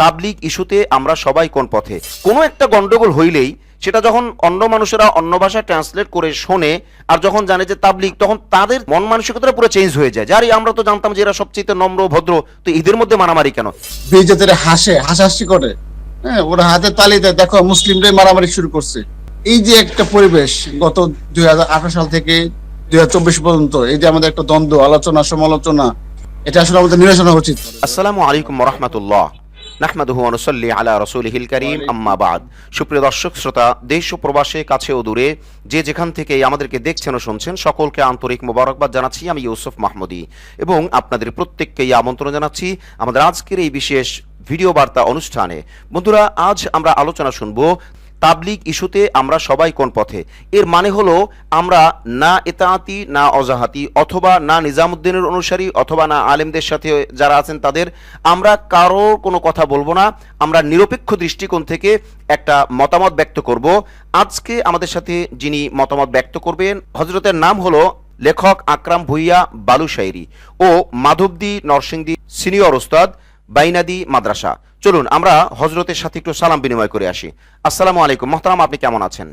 তাবলিগ ইস্যুতে আমরা সবাই কোন পথে? কোনো একটা গন্ডগোল হইলেই সেটা যখন অন্য মানুষেরা অন্য ভাষায় ট্রান্সলেট করে শোনে আর যখন জানে যে তাবলিক তখন তাদের মন মানসিকতা পুরো চেঞ্জ হয়ে যায়। যার আমরা তো জানতাম যে এরা সবচেয়ে নম্র ভদ্র তো এদের মধ্যে মারামারি কেন? বিজেতারা হাসে হাসাহাসি করে। হ্যাঁ ওরা হাতে তালি দেয়। দেখো মুসলিমরাই মারামারি শুরু করছে। এই যে একটা পরিবেশ গত দুই হাজার আঠারো সাল থেকে দুই হাজার চব্বিশ পর্যন্ত এই যে আমাদের একটা দ্বন্দ্ব আলোচনা সমালোচনা এটা আসলে আমাদের নিরসন উচিত। আসসালামু আলাইকুম রহমতুল্লাহ। নাহমাদুহু অনুসল্লি আলা রসুলহিল করিম আম্মা সুপ্রিয় দর্শক শ্রোতা দেশ ও প্রবাসে কাছে ও দূরে যে যেখান থেকে আমাদেরকে দেখছেন ও শুনছেন সকলকে আন্তরিক মোবারকবাদ জানাচ্ছি। আমি ইউসুফ মাহমুদি এবং আপনাদের প্রত্যেককেই আমন্ত্রণ জানাচ্ছি আমাদের আজকের এই বিশেষ ভিডিও বার্তা অনুষ্ঠানে। বন্ধুরা আজ আমরা আলোচনা শুনব তাবলিগ ইস্যুতে আমরা সবাই কোন পথে? এর মানে হলো, আমরা না এতাহাতি না অজাহাতি, অথবা না নিজামুদ্দিনের অনুসারী, অথবা না আলেমদের সাথে যারা আছেন তাদের, আমরা কারোর কোনো কথা বলব না। আমরা নিরপেক্ষ দৃষ্টিকোণ থেকে একটা মতামত ব্যক্ত করব। আজকে আমাদের সাথে যিনি মতামত ব্যক্ত করবেন হজরতের নাম হলো লেখক আকরাম ভুইয়া বালু শাইরি ও মাধবদী নরসিংদী সিনিয়র ওস্তাদ বাইনাদি মাদ্রাসা। চলুন আমরা হজরতের সাথে একটু সালাম বিনিময় করে আসি। আসসালামু আলাইকুম। মহতারাম আপনি কেমন আছেন?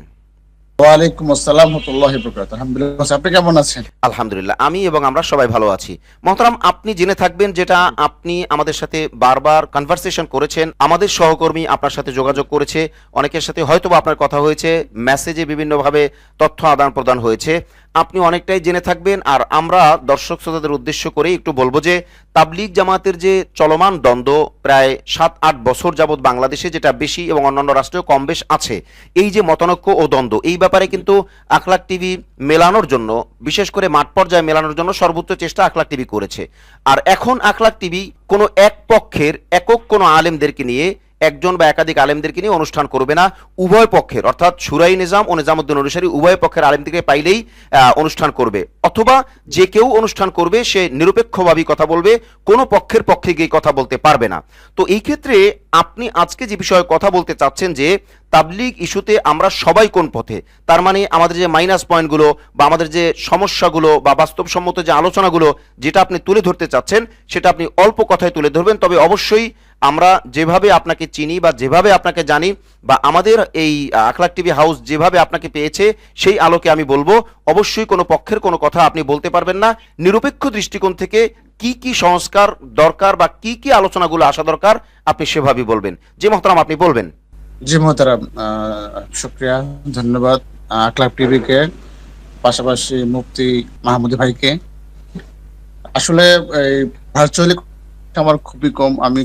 ওয়ালাইকুম আসসালাম আলহামদুলিল্লাহ আপনি কেমন আছেন? আলহামদুলিল্লাহ আমি এবং আমরা সবাই ভালো আছি। মহতারাম আপনি জেনে থাকবেন যেটা আপনি আমাদের সাথে বারবার কনভারসেশন করেছেন। আমাদের সহকর্মী আপনার সাথে যোগাযোগ করেছে। অনেকের সাথে হয়তোবা আপনার কথা হয়েছে। মেসেজে বিভিন্নভাবে তথ্য আদান প্রদান হয়েছে। আপনি অনেকটাই জেনে থাকবেন, আর আমরা দর্শক শ্রোতাদের উদ্দেশ্য করে একটু বলব যে, তাবলিগ জামাতের যে চলমান দ্বন্দ্ব, প্রায় সাত, আট বছর যাবৎ বাংলাদেশে যেটা বেশি এবং অন্যান্য রাষ্ট্রেও কম বেশ আছে, এই যে মতানৈক্য ও দ্বন্দ্ব, এই ব্যাপারে কিন্তু আখলাক টিভি মেলানোর জন্য, বিশেষ করে মাঠ পর্যায়ে মেলানোর জন্য সর্বোচ্চ চেষ্টা আখলাক টিভি করেছে। আর এখন আখলাক টিভি কোনো এক পক্ষের, একক কোনো আলেমদেরকে নিয়ে একজন বা একাধিক আলেমদেরকে নিয়ে অনুষ্ঠান করবে না, উভয় পক্ষের, অর্থাৎ সুরাই নিজাম ও নিজামুদ্দিন অনুসারী উভয় পক্ষের আলেমদেরকে পাইলেই অনুষ্ঠান করবে। অথবা যে কেউ অনুষ্ঠান করবে, সে নিরপেক্ষভাবেই কথা বলবে, কোনো পক্ষের পক্ষে গিয়ে কথা বলতে পারবে না। তো এই ক্ষেত্রে আপনি আজকে যে বিষয়ে কথা বলতে চাচ্ছেন যে, তাবলিগ ইস্যুতে আমরা সবাই কোন পথে? তার মানে আমাদের যে মাইনাস পয়েন্টগুলো বা আমাদের যে সমস্যাগুলো বা বাস্তবসম্মত যে আলোচনাগুলো, যেটা আপনি তুলে ধরতে চাচ্ছেন, সেটা আপনি অল্প কথায় তুলে ধরবেন, তবে অবশ্যই আমরা যেভাবে আপনাকে চিনি বা যেভাবে আপনাকে জানি বা আমাদের এই আখলাক টিভি হাউস যেভাবে আপনাকে পেয়েছে, সেই আলোকে আমি বলব, অবশ্যই কোনো পক্ষের কোনো কথা আপনি বলতে পারবেন না। নিরপেক্ষ দৃষ্টিকোণ থেকে কি কি সংস্কার দরকার বা কি কি আলোচনাগুলো আসা দরকার, আপনি সেভাবেই বলবেন। যে মহতারাম, আপনি বলবেন। জি মোহতারাম শুক্রিয়া, ধন্যবাদ। আক্লাব টিভিকে, পাশাপাশি মুফতি মাহমুদ ভাইকে। আসলে ভার্চুয়ালি আমার খুবই কম আমি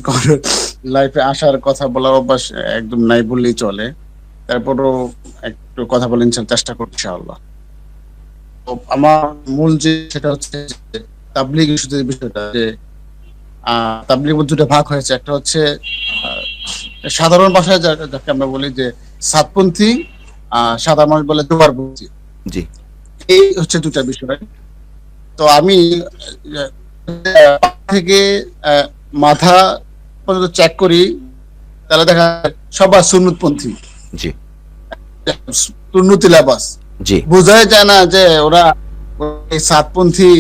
লাইফে আসার কথা বলার অভ্যাস একদম নাই বললেই চলে। তারপরও একটু কথা বলেন চেষ্টা করছি ইনশাআল্লাহ। তো আমার মূল যে সেটা হচ্ছে তাবলিগ ইস্যুতে বিষয়টা যে আহ তাবলিগ দুটো ভাগ হয়েছে। একটা হচ্ছে সাধারণ ভাষায় যাকে আমরা বলি যে সাতপন্থী আহ সাদা মানুষ বলে দুবারপন্থী জি। এই হচ্ছে দুটা বিষয়। তো আমি থেকে মাথা পর্যন্ত চেক করি তাহলে দেখা সবার সুন্নতপন্থী। জি। সুন্নতি লেবাস জি। বোঝাই যায় না যে ওরা সাতপন্থী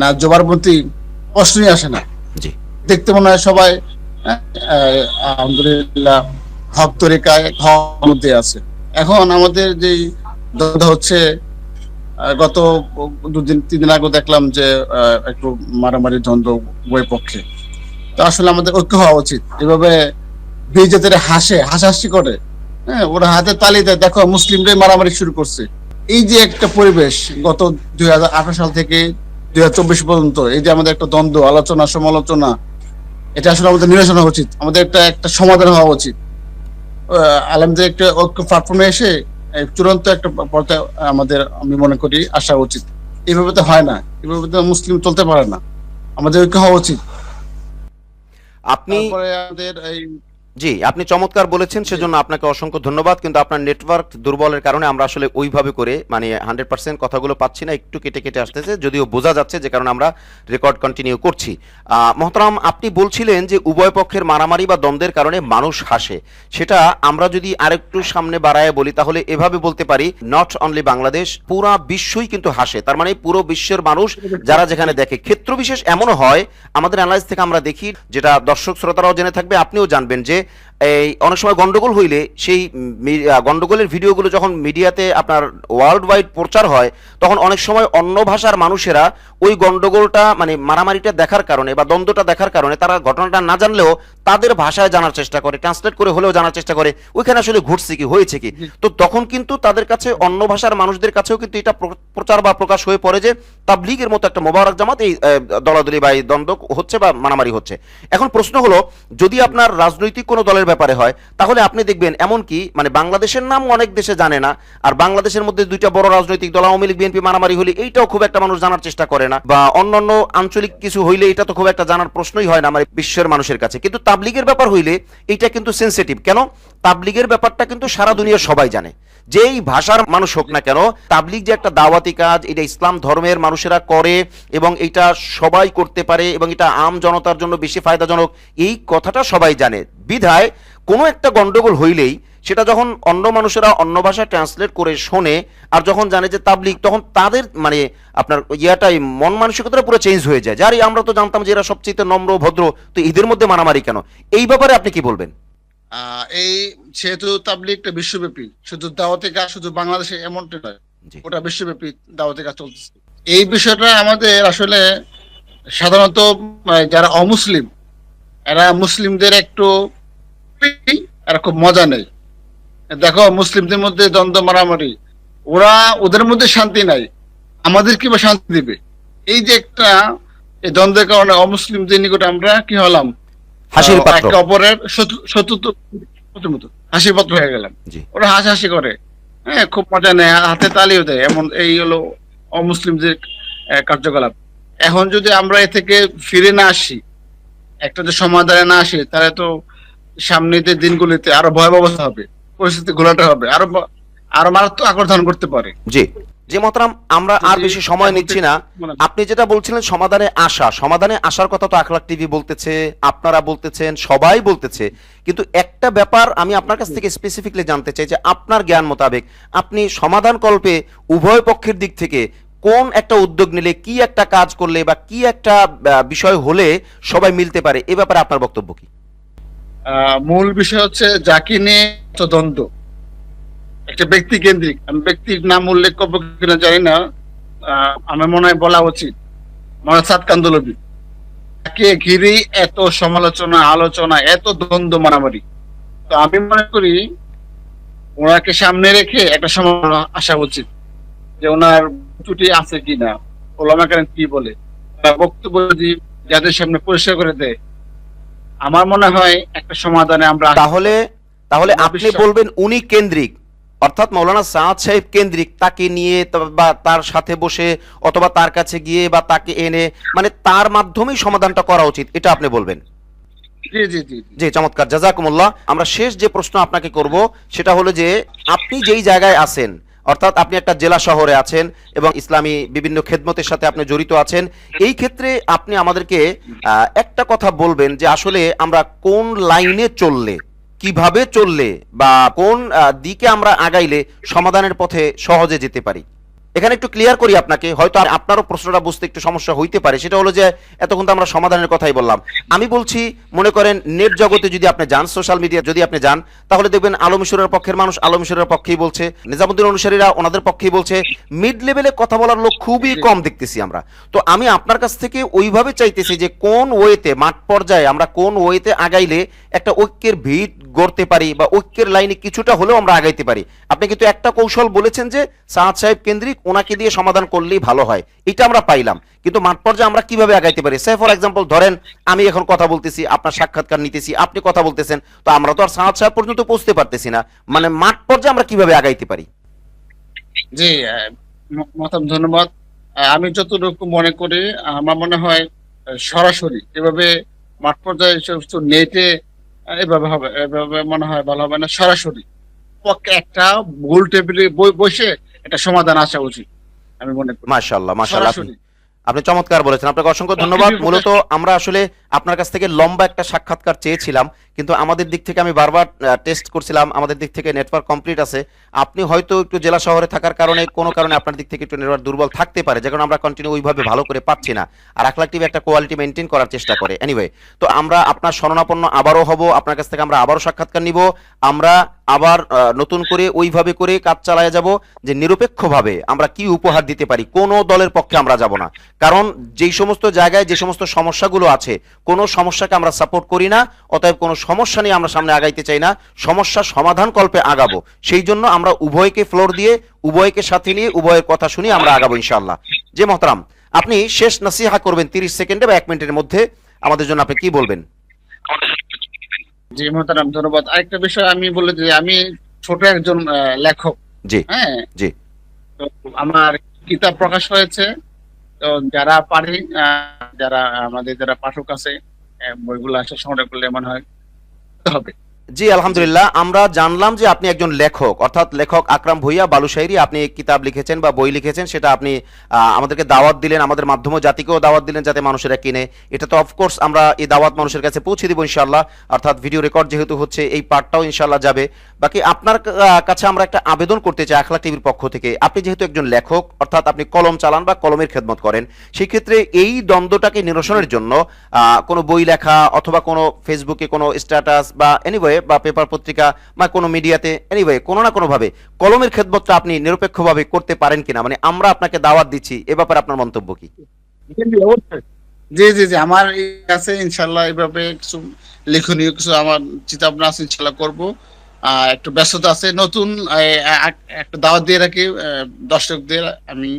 না জোবারপন্থী প্রশ্নই আসে না। জি। দেখতে মনে হয় সবাই আলহামদুলিল্লাহ হক তরিকায় হক মধ্যে আছে। এখন আমাদের যে দ্বন্দ্ব হচ্ছে গত দুদিন তিন দিন আগে দেখলাম যে একটু মারামারি দ্বন্দ্ব উভয় পক্ষে। তো আসলে আমাদের ঐক্য হওয়া উচিত। এভাবে বিজেতারা হাসে, হাসাহাসি করে। হ্যাঁ ওরা হাতে তালি দেয়, দেখো মুসলিমরাই মারামারি শুরু করছে। এই যে একটা পরিবেশ গত দুই হাজার আঠারো সাল থেকে দুই হাজার চব্বিশ পর্যন্ত, এই যে আমাদের একটা দ্বন্দ্ব, আলোচনা, সমালোচনা, এটা আসলে আমাদের নিরসন হওয়া উচিত। আমাদের একটা একটা সমাধান হওয়া উচিত। আলেমদের একটা ঐক্য প্ল্যাটফর্মে এসে চূড়ান্ত একটা পর্যায়ে আমাদের আমি মনে করি আসা উচিত। এইভাবে তো হয় না। এভাবে তো মুসলিম চলতে পারে না। আমাদের ঐক্য হওয়া উচিত। আপনি আমাদের এই জি আপনি চমৎকার বলেছেন সেজন্য আপনাকে অসংখ্য ধন্যবাদ। কিন্তু আপনার নেটওয়ার্ক দুর্বলের কারণে আমরা আসলে ওইভাবে করে মানে হান্ড্রেড পার্সেন্ট কথাগুলো পাচ্ছি না একটু কেটে কেটে আসতেছে যদিও বোঝা যাচ্ছে যে কারণে আমরা রেকর্ড কন্টিনিউ করছি। আহ, মহতারাম আপনি বলছিলেন যে উভয় পক্ষের মারামারি বা দ্বন্দ্বের কারণে মানুষ হাসে। সেটা আমরা যদি আরেকটু সামনে বাড়ায় বলি তাহলে এভাবে বলতে পারি নট অনলি বাংলাদেশ পুরা বিশ্বই কিন্তু হাসে। তার মানে পুরো বিশ্বের মানুষ যারা যেখানে দেখে। ক্ষেত্র বিশেষ এমনও হয় আমাদের অ্যানালাইজ থেকে আমরা দেখি যেটা দর্শক শ্রোতারাও জেনে থাকবে আপনিও জানবেন যে perché এই অনেক সময় গন্ডগোল হইলে সেই গন্ডগোলের ভিডিওগুলো যখন মিডিয়াতে আপনার ওয়ার্ল্ড ওয়াইড প্রচার হয় তখন অনেক সময় অন্য ভাষার মানুষেরা ওই গন্ডগোলটা মানে মারামারিটা দেখার কারণে বা দ্বন্দ্বটা দেখার কারণে তারা ঘটনাটা না জানলেও তাদের ভাষায় জানার চেষ্টা করে ট্রান্সলেট করে হলেও জানার চেষ্টা করে ওইখানে আসলে ঘটছে কি হয়েছে কি? তো তখন কিন্তু তাদের কাছে অন্য ভাষার মানুষদের কাছেও কিন্তু এটা প্র- প্রচার বা প্রকাশ হয়ে পড়ে যে তাবলিগের মতো একটা মোবারক জামাত এই দলাদলি বা এই দ্বন্দ্ব হচ্ছে বা মারামারি হচ্ছে। এখন প্রশ্ন হলো যদি আপনার রাজনৈতিক কোনো দলের ব্যাপারে হয়, তাহলে আপনি দেখবেন এমন কি মানে বাংলাদেশের নাম অনেক দেশে জানে না, আর বাংলাদেশের মধ্যে দুইটা বড় রাজনৈতিক দল, আওয়ামী লীগ, বিএনপি মারামারি হলে এইটাও খুব একটা মানুষ জানার চেষ্টা করে না, বা অন্যান্য আঞ্চলিক কিছু হইলে এটা তো খুব একটা জানার প্রশ্নই হয় না আমার বিশ্বের মানুষের কাছে। কিন্তু তাবলিগের ব্যাপার হইলে এইটা কিন্তু সেন্সিটিভ কেন? তাবলিগের ব্যাপারটা কিন্তু সারা দুনিয়ার সবাই জানে। যেই ভাষার মানুষ হোক না কেন, তাবলিগ যে একটা দাওয়াতি কাজ, এটা ইসলাম ধর্মের মানুষেরা করে এবং এটা সবাই করতে পারে এবং এটা আম জনতার জন্য বেশি ফায়দাজনক, এই কথাটা সবাই জানে। বিধায় কোনো একটা গন্ডগোল হইলেই সেটা যখন অন্য মানুষেরা অন্য ভাষায় ট্রান্সলেট করে শোনে আর যখন জানে যে তাবলিক তখন তাদের মানে আপনার ইয়াটাই মন মানসিকতাটা পুরো চেঞ্জ হয়ে যায়। যার আমরা তো জানতাম যে এরা সবচেয়ে নম্র ভদ্র তো এদের মধ্যে মারামারি কেন? এই ব্যাপারে আপনি কি বলবেন? এই যেহেতু তাবলিগটা বিশ্বব্যাপী। শুধু দাওয়াতি কাজ শুধু বাংলাদেশে এমনটা নয় ওটা বিশ্বব্যাপী দাওয়াতি কাজ চলতেছে। এই বিষয়টা আমাদের আসলে সাধারণত যারা অমুসলিম এরা মুসলিমদের একটু এরা খুব মজা নেই। দেখো মুসলিমদের মধ্যে দ্বন্দ্ব মারামারি ওরা ওদের মধ্যে শান্তি নাই। আমাদের কি বা শান্তি দিবে? এই যে একটা এই দ্বন্দ্বের কারণে অমুসলিমদের নিকট আমরা কি হলাম? হাসির পাত্র। একে অপরের শত্রু হাসির পাত্র হয়ে গেলাম। ওরা হাসাহাসি করে। হ্যাঁ খুব মজা নেয় হাতে তালিও দেয়। এমন এই হলো অমুসলিমদের কার্যকলাপ। এখন যদি আমরা এ থেকে ফিরে না আসি একটা যে সমাধানে না আসি তাহলে তো সামনের দিনগুলিতে আরও ভয়াবহ অবস্থা হবে পরিস্থিতি ঘোলাটে হবে আরও আরও মারাত্মক আকর ধারণ করতে পারে। জি। যে মতরাম আমরা আর বেশি সময় নিচ্ছি না। আপনি যেটা বলছিলেন সমাধানে আসা সমাধানে আসার কথা তো আখলাক টিভি বলতেছে আপনারা বলতেছেন সবাই বলতেছে। কিন্তু একটা ব্যাপার আমি আপনার কাছ থেকে স্পেসিফিকলি জানতে চাই যে আপনার জ্ঞান মোতাবেক আপনি সমাধান কল্পে উভয় পক্ষের দিক থেকে কোন একটা উদ্যোগ নিলে কি একটা কাজ করলে বা কি একটা বিষয় হলে সবাই মিলতে পারে এ ব্যাপারে আপনার বক্তব্য কি? মূল বিষয় হচ্ছে যাকে নিয়ে দ্বন্দ্ব। একটা ব্যক্তি কেন্দ্রিক। আমি ব্যক্তির নাম উল্লেখ করব কিনা জানি না। আমার মনে হয় বলা উচিত। মনে সাত কান্দলবি তাকে ঘিরে এত সমালোচনা, আলোচনা, এত দ্বন্দ্ব, মারামারি। তো আমি মনে করি ওনাকে সামনে রেখে একটা সমাধান আসা উচিত যে ওনার ত্রুটি আছে কিনা ওলামা কেন কি বলে। বক্তব্য যদি যাদের সামনে পরিষ্কার করে দেয় আমার মনে হয় একটা সমাধানে আমরা তাহলে তাহলে আপনি বলবেন উনি কেন্দ্রিক। অর্থাৎ মৌলানা সাদ সাহেব কেন্দ্রিক তাকে নিয়ে বা তার সাথে বসে অথবা তার কাছে গিয়ে বা তাকে এনে মানে তার মাধ্যমেই সমাধানটা করা উচিত এটা আপনি বলবেন? জি জি জি জি। জি চমৎকার। জাজাকুমুল্লাহ আমরা শেষ যে প্রশ্ন আপনাকে করব সেটা হলো যে আপনি যেই জায়গায় আছেন অর্থাৎ আপনি একটা জেলা শহরে আছেন এবং ইসলামী বিভিন্ন খেদমতের সাথে আপনি জড়িত আছেন, এই ক্ষেত্রে আপনি আমাদেরকে একটা কথা বলবেন যে আসলে আমরা কোন লাইনে চললে, কীভাবে চললে বা কোন দিকে আমরা আগাইলে সমাধানের পথে সহজে যেতে পারি। এখানে একটু ক্লিয়ার করি আপনাকে, হয়তো আপনারও প্রশ্নটা বুঝতে একটু সমস্যা হইতে পারে। সেটা হলো যে, এতক্ষণ তো আমরা সমাধানের কথাই বললাম। আমি বলছি, মনে করেন নেট জগতে যদি আপনি যান সোশ্যাল মিডিয়া যদি আপনি যান, তাহলে দেখবেন আলমিশরের পক্ষের মানুষ আলমিশরের পক্ষেই বলছে, নিজামুদ্দিন অনুসারীরা ওনাদের পক্ষেই বলছে মিড লেভেলে কথা বলার লোক খুবই কম দেখতেছি আমরা। তো আমি আপনার কাছ থেকে ওইভাবে চাইতেছি যে, কোন ওয়েতে, মাঠ পর্যায়ে আমরা কোন ওয়েতে আগাইলে একটা ঐক্যের ভিত গড়তে পারি বা ঐক্যের লাইনে কিছুটা হলেও আমরা আগাইতে পারি? আপনি কিন্তু একটা কৌশল বলেছেন যে সাহাদ সাহেব কেন্দ্রিক ওনাকে দিয়ে সমাধান করলেই ভালো হয়। এটা আমরা পাইলাম। কিন্তু মাঠ পর্যায়ে আমরা কীভাবে আগাইতে পারি? সে ফর এক্সাম্পল ধরেন, আমি এখন কথা বলতেছি, আপনার সাক্ষাৎকার নিতেছি, আপনি কথা বলতেছেন, তো আমরা তো আর সাহাদ সাহেব পর্যন্ত পৌঁছতে পারতেছি না। মানে মাঠ পর্যায়ে আমরা কীভাবে আগাইতে পারি? জি মতাম ধন্যবাদ। আমি যতটুকু মনে করি, আমার মনে হয় সরাসরি এভাবে মাঠ পর্যায়ে সমস্ত নেটে এভাবে হবে, এভাবে মনে হয় ভালো হবে না, সরাসরি। একটা ভুল টেবিলে বসে একটা সমাধান আসা উচিত আমি মনে করি। মাশাআল্লাহ মাশাআল্লাহ। আপনি চমৎকার বলেছেন। আপনাকে অসংখ্য ধন্যবাদ। মূলত আমরা আসলে আপনার কাছ থেকে লম্বা একটা সাক্ষাৎকার চেয়েছিলাম। কিন্তু আমাদের দিক থেকে আমি বারবার টেস্ট করছিলাম, আমাদের দিক থেকে নেটওয়ার্ক কমপ্লিট আছে। আপনি হয়তো একটু জেলা শহরে থাকার কারণে, কোনো কারণে আপনার দিক থেকে একটু নেটওয়ার্ক দুর্বল থাকতে পারে যে কারণে আমরা কন্টিনিউ ওইভাবে ভালো করে পাচ্ছি না। আর টিভি একটা কোয়ালিটি মেনটেন করার চেষ্টা করে। এনিওয়ে তো আমরা আপনার শরণাপন্ন আবারও হব, আপনার কাছ থেকে আমরা আবারও সাক্ষাৎকার নিব। আমরা আবার নতুন করে ওইভাবে করে কাজ চালায় যাব যে নিরপেক্ষভাবে আমরা কি উপহার দিতে পারি, কোনো দলের পক্ষে আমরা যাব না। কারণ যেই সমস্ত জায়গায় যে সমস্ত সমস্যাগুলো আছে, কোনো সমস্যাকে আমরা সাপোর্ট করি না, অতএব কোনো সমস্যা নিয়ে আমরা সামনে আগাইতে চাই না। সমস্যা সমাধান কল্পে আগাবো। সেই জন্য আমরা উভয়কে ফ্লোর দিয়ে উভয়কে সাথে নিয়ে উভয়ের কথা শুনি আমরা আগাবো ইনশাল্লাহ যে মহতারাম আপনি শেষ নাসিহা করবেন তিরিশ সেকেন্ডে বা এক মিনিটের মধ্যে। আমাদের জন্য আপনি কি বলবেন? জি মোহতারাম ধন্যবাদ। আরেকটা বিষয় আমি বলে দিই আমি ছোট একজন লেখক। জি হ্যাঁ? জি। আমার কিতাব প্রকাশ হয়েছে। তো যারা পারে আহ, যারা আমাদের যারা পাঠক আছে বইগুলো আসে সংগ্রহ করলে মনে হয় হবে জি, আলহামদুলিল্লাহ। আমরা জানলাম যে আপনি একজন লেখক, অর্থাৎ লেখক আকরাম ভুইয়া বালুশাইরি আপনি কিতাব লিখেছেন বা বই লিখেছেন, সেটা আপনি আমাদেরকে দাওয়াত দিলেন, আমাদের মাধ্যমে জাতিকেও দাওয়াত দিলেন যাতে মানুষেরা কিনে। এটা তো অফকোর্স আমরা এই দাওয়াত মানুষের কাছে পৌঁছে দিব ইনশাল্লাহ অর্থাৎ ভিডিও রেকর্ড যেহেতু হচ্ছে এই পার্টটাও ইনশাল্লাহ যাবে। বাকি আপনার কাছে আমরা একটা আবেদন করতে চাই আখলা টিভির পক্ষ থেকে। আপনি যেহেতু একজন লেখক, অর্থাৎ আপনি কলম চালান বা কলমের খেদমত করেন সেই ক্ষেত্রে এই দ্বন্দ্বটাকে নিরসনের জন্য কোনো বই লেখা অথবা কোনো ফেসবুকে কোনো স্ট্যাটাস বা এনিওয়ে বা পেপার পত্রিকা বা কোনো মিডিয়াতে এনিওয়ে কোনো না কোনোভাবে কলমের খেদমতটা আপনি নিরপেক্ষভাবে করতে পারেন কিনা? মানে আমরা আপনাকে দাওয়াত দিচ্ছি এ ব্যাপারে আপনার মন্তব্য কি? জি জি জি আমার কাছে ইনশাল্লাহ এইভাবে কিছু লেখনীয় কিছু আমার চিন্তা ভাবনা আছে ইনশাল্লাহ করব। একটু ব্যস্ততা আছে নতুন একটা দাওয়াত দিয়ে রাখি দর্শকদের আমি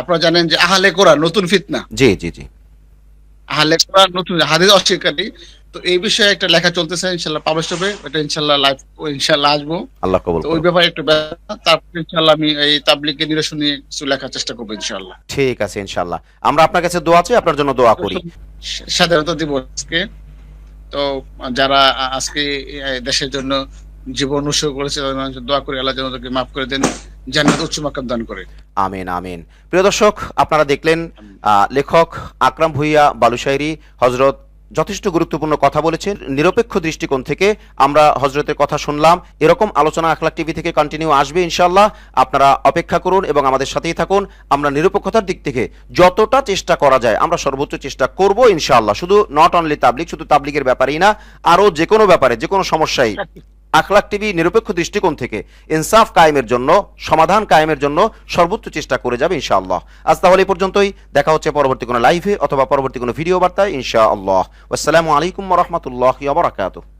আপনারা জানেন যে আহলে কোরআন নতুন ফিতনা। জি জি জি। আহলে কোরআন নতুন হাদিস অস্বীকারী। তো এই বিষয়ে একটা লেখা চলতেছে ইনশাল্লাহ পাবলিশ হবে। এটা ইনশাল্লাহ লাইভ ইনশাল্লাহ আসব। আল্লাহ কবুল ওই ব্যাপারে একটু তারপর ইনশাল্লাহ আমি এই তাবলিকের নিরসন নিয়ে কিছু লেখার চেষ্টা করব ইনশাল্লাহ। ঠিক আছে ইনশাল্লাহ। আমরা আপনার কাছে দোয়া চাই আপনার জন্য দোয়া করি। স্বাধীনতা দিবসকে তো যারা আজকে দেশের জন্য জীবন উৎসর্গ করেছে দোয়া করে আল্লাহ যেন তাদেরকে মাফ করে দেন জান্নাত উচ্চ মাকাম দান করে। আমিন আমিন। প্রিয় দর্শক আপনারা দেখলেন আহ, লেখক আকরাম ভুইয়া বালুশাইরি হজরত যথেষ্ট গুরুত্বপূর্ণ কথা বলেছেন। নিরপেক্ষ দৃষ্টিকোণ থেকে আমরা হজরতের কথা শুনলাম। এরকম আলোচনা আখলাক টিভি থেকে কন্টিনিউ আসবে ইনশাল্লাহ আপনারা অপেক্ষা করুন এবং আমাদের সাথেই থাকুন। আমরা নিরপেক্ষতার দিক থেকে যতটা চেষ্টা করা যায়, আমরা সর্বোচ্চ চেষ্টা করব ইনশাল্লাহ শুধু নট অনলি তাবলিক শুধু তাবলিকের ব্যাপারেই না, আরও যে কোনো ব্যাপারে যে কোনো সমস্যায় আখলাক টিভি নিরপেক্ষ দৃষ্টিকোণ থেকে ইনসাফ কায়েমের জন্য, সমাধান কায়েমের জন্য সর্বোচ্চ চেষ্টা করে যাবে ইনশাআল্লাহ। আজ তাহলে এই পর্যন্তই। দেখা হচ্ছে পরবর্তী কোনো লাইভে অথবা পরবর্তী কোনো ভিডিও বার্তায়, ইনশাআল্লাহ। আসসালামু আলাইকুম রহমতুল্লাহ বারাকাতুহ।